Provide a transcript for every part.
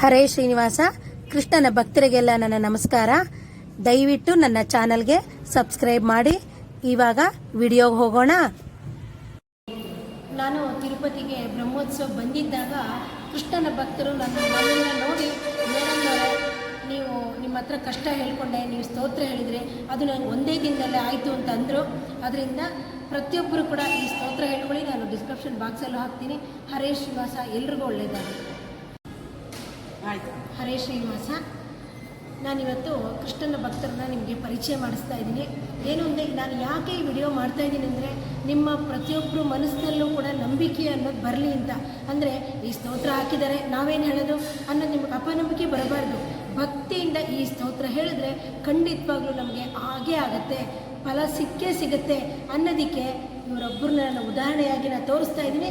ಹರೇ ಶ್ರೀನಿವಾಸ. ಕೃಷ್ಣನ ಭಕ್ತರಿಗೆಲ್ಲ ನನ್ನ ನಮಸ್ಕಾರ. ದಯವಿಟ್ಟು ನನ್ನ ಚಾನಲ್ಗೆ ಸಬ್ಸ್ಕ್ರೈಬ್ ಮಾಡಿ. ಇವಾಗ ವಿಡಿಯೋಗೆ ಹೋಗೋಣ. ನಾನು ತಿರುಪತಿಗೆ ಬ್ರಹ್ಮೋತ್ಸವ ಬಂದಿದ್ದಾಗ ಕೃಷ್ಣನ ಭಕ್ತರು ನನ್ನ ಮನೆಯನ್ನು ನೋಡಿ ನೀವು ನಿಮ್ಮ ಹತ್ರ ಕಷ್ಟ ಹೇಳ್ಕೊಂಡೆ, ನೀವು ಸ್ತೋತ್ರ ಹೇಳಿದರೆ. ಅದು ನನಗೆ ಒಂದೇ ದಿನದಲ್ಲೇ ಆಯಿತು ಅಂತ ಅಂದರು. ಅದರಿಂದ ಪ್ರತಿಯೊಬ್ಬರು ಕೂಡ ಈ ಸ್ತೋತ್ರ ಹೇಳ್ಕೊಳ್ಳಿ. ನಾನು ಡಿಸ್ಕ್ರಿಪ್ಷನ್ ಬಾಕ್ಸಲ್ಲೂ ಹಾಕ್ತೀನಿ. ಹರೇ ಶ್ರೀನಿವಾಸ, ಎಲ್ರಿಗೂ ಒಳ್ಳೆಯದಾಗಲಿ ಆಯಿತು. ಹರೇ ಶ್ರೀನಿವಾಸ. ನಾನಿವತ್ತು ಕೃಷ್ಣನ ಭಕ್ತರನ್ನ ನಿಮಗೆ ಪರಿಚಯ ಮಾಡಿಸ್ತಾ ಇದ್ದೀನಿ. ಏನು ಅಂದರೆ, ನಾನು ಯಾಕೆ ಈ ವಿಡಿಯೋ ಮಾಡ್ತಾ ಇದ್ದೀನಿ ಅಂದರೆ, ನಿಮ್ಮ ಪ್ರತಿಯೊಬ್ಬರು ಮನಸ್ಸಿನಲ್ಲೂ ಕೂಡ ನಂಬಿಕೆ ಅನ್ನೋದು ಬರಲಿ ಅಂತ. ಅಂದರೆ, ಈ ಸ್ತೋತ್ರ ಹಾಕಿದ್ದಾರೆ. ನಾವೇನು ಹೇಳೋದು? ಅನ್ನೋದು ನಿಮಗೆ ಅಪನಂಬಿಕೆ ಬರಬಾರ್ದು. ಭಕ್ತಿಯಿಂದ ಈ ಸ್ತೋತ್ರ ಹೇಳಿದ್ರೆ ಖಂಡಿತವಾಗ್ಲೂ ನಮಗೆ ಆಗೇ ಆಗುತ್ತೆ. ಫಲ ಸಿಕ್ಕೇ ಸಿಗುತ್ತೆ ಅನ್ನೋದಕ್ಕೆ ಇವರೊಬ್ಬರನ್ನ ನಾನು ಉದಾಹರಣೆಯಾಗಿ ನಾನು ತೋರಿಸ್ತಾ ಇದ್ದೀನಿ.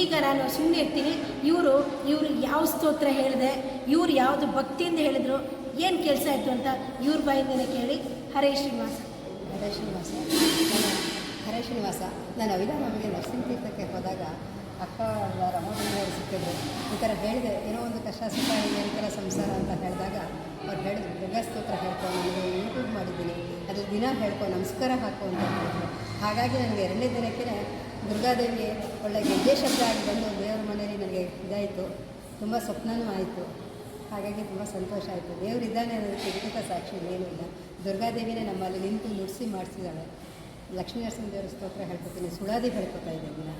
ಈಗ ನಾನು ಸುಮ್ಮನೆ ಇರ್ತೀನಿ. ಇವರು ಇವರು ಯಾವ ಸ್ತೋತ್ರ ಹೇಳಿದೆ, ಇವ್ರು ಯಾವುದು ಭಕ್ತಿಯಿಂದ ಹೇಳಿದ್ರು, ಏನು ಕೆಲಸ ಆಯಿತು ಅಂತ ಇವ್ರ ಬಾಯಿಂದನೇ ಕೇಳಿ. ಹರೇ ಶ್ರೀನಿವಾಸ. ಹರೇ ಶ್ರೀನಿವಾಸ. ಹರೇ ಶ್ರೀನಿವಾಸ. ನಾನು ಅವಿಧಾನಮಗೆ ನರಸಿಂಹ ತೀರ್ಥಕ್ಕೆ ಹೋದಾಗ ಅಕ್ಕ ರಮೋದವರು ಸಿಕ್ಕಿದ್ರು ಈ ಥರ ಹೇಳಿದೆ, ಏನೋ ಒಂದು ಕಷ್ಟ ಸುಖ ಇದೆ ಈ ಸಂಸಾರ ಅಂತ ಹೇಳಿದಾಗ ಅವ್ರು ಹೇಳಿದ್ರು ಸ್ತೋತ್ರ ಹೇಳ್ಕೊ, ನನಗೆ ಯೂಟ್ಯೂಬ್ ಮಾಡಿದ್ದೀನಿ, ಅದು ದಿನ ಹೇಳ್ಕೊ, ನಮಸ್ಕಾರ ಹಾಕು ಅಂತ ಹೇಳಿದ್ರು. ಹಾಗಾಗಿ ನನಗೆ ಎರಡನೇ ದಿನಕ್ಕೆ ದುರ್ಗಾದೇವಿ ಒಳ್ಳೆ ಗೆಜ್ಜೆ ಶಬ್ದ ಆಗಿ ಬಂದು ದೇವ್ರ ಮನೆಯಲ್ಲಿ ನನಗೆ ಇದಾಯಿತು, ತುಂಬ ಸ್ವಪ್ನನೂ ಆಯಿತು. ಹಾಗಾಗಿ ತುಂಬ ಸಂತೋಷ ಆಯಿತು. ದೇವರಿದ್ದಾನೆ ಅನ್ನೋದಕ್ಕೆ ಇದಕ್ಕಿಂತ ಸಾಕ್ಷಿ ಏನೂ ಇಲ್ಲ. ದುರ್ಗಾದೇವಿನೇ ನಮ್ಮಲ್ಲಿ ನಿಂತು ನುಡಿಸಿ ಮಾಡಿಸಿದ್ದಾಳೆ. ಲಕ್ಷ್ಮೀ ನರಸಿಂಹ ದೇವರ ಸ್ತೋತ್ರ ಹೇಳ್ಕೊತೀನಿ, ಸುಳಾದಿ ಹೇಳ್ಕೊತಾ ಇದ್ದೀನಿ ದಿನ.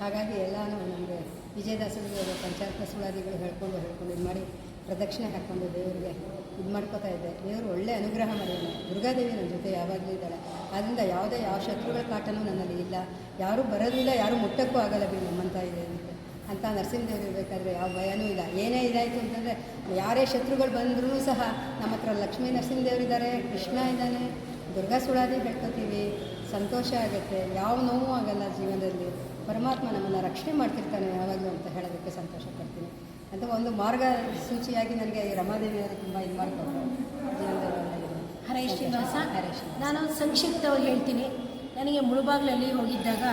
ಹಾಗಾಗಿ ಎಲ್ಲನೂ ನಮಗೆ ವಿಜಯದಾಸರಿಗೆ ಪಂಚಾಯತ್ ಸುಳಾದಿಗಳು ಹೇಳ್ಕೊಂಡು ಹೇಳ್ಕೊಂಡು ಇದು ಮಾಡಿ ಪ್ರದಕ್ಷಿಣೆ ಹಾಕ್ಕೊಂಡು ದೇವರಿಗೆ ಇದು ಮಾಡ್ಕೋತಾ ಇದ್ದೆ. ದೇವರು ಒಳ್ಳೆ ಅನುಗ್ರಹ ಮಾಡಿದ್ದಾನೆ. ದುರ್ಗಾದೇವಿ ನನ್ನ ಜೊತೆ ಯಾವಾಗಲೂ ಇದ್ದಾಳೆ. ಆದ್ದರಿಂದ ಯಾವುದೇ, ಯಾವ ಶತ್ರುಗಳ ಕಾಟನೂ ನನ್ನಲ್ಲಿ ಇಲ್ಲ. ಯಾರೂ ಬರೋದಿಲ್ಲ ಯಾರೂ ಮುಟ್ಟಕ್ಕೂ ಆಗಲ್ಲ ಬಿ ನಮ್ಮಂತ ಇದೆ ಅಂತ. ನರಸಿಂಹದೇವರು ಇರಬೇಕಾದ್ರೆ ಯಾವ ಭಯನೂ ಇಲ್ಲ. ಏನೇ ಇದಾಯಿತು ಅಂತಂದರೆ ಯಾರೇ ಶತ್ರುಗಳು ಬಂದರೂ ಸಹ ನಮ್ಮ ಹತ್ರ ಲಕ್ಷ್ಮೀ ನರಸಿಂಹದೇವರಿದ್ದಾರೆ ಕೃಷ್ಣ ಇದ್ದಾನೆ. ದುರ್ಗಾ ಸುಳಾದಿ ಹೇಳ್ಕೊತೀವಿ. ಸಂತೋಷ ಆಗುತ್ತೆ. ಯಾವ ನೋವು ಆಗಲ್ಲ ಜೀವನದಲ್ಲಿ. ಪರಮಾತ್ಮ ನಮ್ಮನ್ನು ರಕ್ಷಣೆ ಮಾಡ್ತಿರ್ತಾನೆ ಯಾವಾಗಲೂ ಅಂತ ಹೇಳೋದಕ್ಕೆ ಸಂತೋಷ ಪಡ್ತೀನಿ ಅಂತ ಒಂದು ಮಾರ್ಗ ಸೂಚಿಯಾಗಿ ನನಗೆ ಈ ರಮಾದೇವಿಯವರು ತುಂಬ ಇದು ಮಾಡಿಕೊಟ್ರು. ಜೀವನದಲ್ಲಿ. ಹರೇ ಶ್ರೀನಿವಾಸ ಹರೇ ನಾನು ಸಂಕ್ಷಿಪ್ತವಾಗಿ ಹೇಳ್ತೀನಿ. ನನಗೆ ಮುಳುಬಾಗ್ಲಲ್ಲಿ ಹೋಗಿದ್ದಾಗ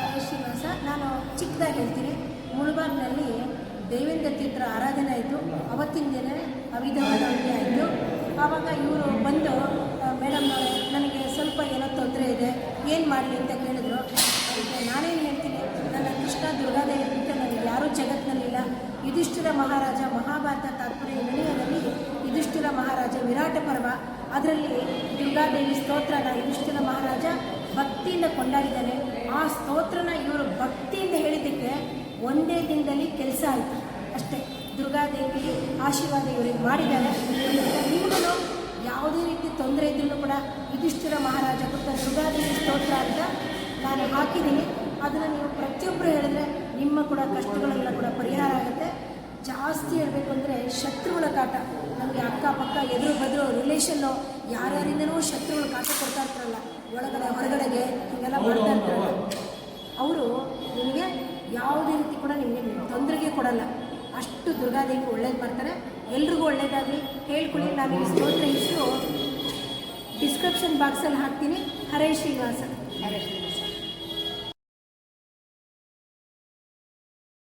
ಹರೇ ಶ್ರೀನಿವಾಸ ನಾನು ಚಿಕ್ಕದಾಗಿ ಹೇಳ್ತೀನಿ. ಮುಳುಬಾಗ್ನಲ್ಲಿ ದೇವೇಂದ್ರ ತೀರ್ಥರ ಆರಾಧನೆ ಆಯಿತು. ಅವತ್ತಿನ ದಿನ ಅವಿಧವಾದ ಆಯಿತು. ಆವಾಗ ಇವರು ಬಂದು ಮೇಡಮ್ ನನಗೆ ಸ್ವಲ್ಪ ಏನೋ ತೊಂದರೆ ಇದೆ. ಏನು ಮಾಡಲಿ ಅಂತ ಕೇಳಿದ್ರು. ನಾನೇನು ಹೇಳ್ತೀನಿ, ನನ್ನ ಕೃಷ್ಣ ದುರ್ಗಾದೇವಿ ಬಿಟ್ಟು ನನಗೆ ಯಾರೂ ಜಗತ್ತಿನಲ್ಲಿಲ್ಲ ಯುಧಿಷ್ಠಿರ ಮಹಾರಾಜ ಮಹಾಭಾರತ ತಾತ್ಪರ್ಯ ನಿರ್ಣಯದಲ್ಲಿ ಯುಧಿಷ್ಠಿರ ಮಹಾರಾಜ ವಿರಾಟ ಪರ್ವ. ಅದರಲ್ಲಿ ದುರ್ಗಾದೇವಿ ಸ್ತೋತ್ರನ ಯುಧಿಷ್ಠಿರ ಮಹಾರಾಜ ಭಕ್ತಿಯಿಂದ ಕೊಂಡಾಡಿದ್ದಾನೆ ಆ ಸ್ತೋತ್ರನ ಇವರು ಭಕ್ತಿಯಿಂದ ಹೇಳಿದ್ದಕ್ಕೆ ಒಂದೇ ದಿನದಲ್ಲಿ ಕೆಲಸ ಆಯಿತು. ಅಷ್ಟೇ. ದುರ್ಗಾದೇವಿ ಆಶೀರ್ವಾದ ಇವರಿಗೆ ಮಾಡಿದ್ದಾರೆ. ಯಾವುದೇ ರೀತಿ ತೊಂದರೆ ಇದ್ರೂ ಕೂಡ ಯುಧಿಷ್ಠಿರ ಮಹಾರಾಜ ಕೊಟ್ಟ ದುರ್ಗಾದೇವಿ ಸ್ತೋತ್ರ ಅಂತ ನಾನು ಹಾಕಿದ್ದೀನಿ. ಅದನ್ನು ನೀವು ಪ್ರತಿಯೊಬ್ಬರು ಹೇಳಿದ್ರೆ ನಿಮ್ಮ ಕೂಡ ಕಷ್ಟಗಳೆಲ್ಲ ಕೂಡ ಪರಿಹಾರ ಆಗುತ್ತೆ. ಜಾಸ್ತಿ ಹೇಳಬೇಕು ಅಂದರೆ ಶತ್ರುಗಳ ಕಾಟ. ನಮಗೆ ಅಕ್ಕಪಕ್ಕ ಎದುರು ಬದುರು ರಿಲೇಷನ್ನು ಯಾರ್ಯಾರಿಂದನೂ ಶತ್ರುಗಳ ಕಾಟ ಕೊಡ್ತಾ ಇರ್ತಾರಲ್ಲ ಒಳಗಡೆ ಹೊರಗಡೆಗೆ ಹೀಗೆಲ್ಲ ಮಾಡ್ತಾ ಇರ್ತಾರಲ್ಲ. ಅವರು ನಿಮಗೆ ಯಾವುದೇ ರೀತಿ ಕೂಡ ನಿಮಗೆ ತೊಂದರೆಗೆ ಕೊಡಲ್ಲ. ಅಷ್ಟು ದುರ್ಗಾದೇವಿ ಒಳ್ಳೇದು ಮಾಡ್ತಾರೆ. ಎಲ್ರಿಗೂ ಒಳ್ಳೇದಾಗಲಿ. ಹೇಳ್ಕೊಳ್ಳಿ ನಾನು ಸ್ತೋತ್ರ ಹೆಸರು ಡಿಸ್ಕ್ರಿಪ್ಷನ್ ಬಾಕ್ಸಲ್ಲಿ ಹಾಕ್ತೀನಿ. ಹರೇ ಶ್ರೀನಿವಾಸ. ಹರೇ ಶ್ರೀನಿವಾಸ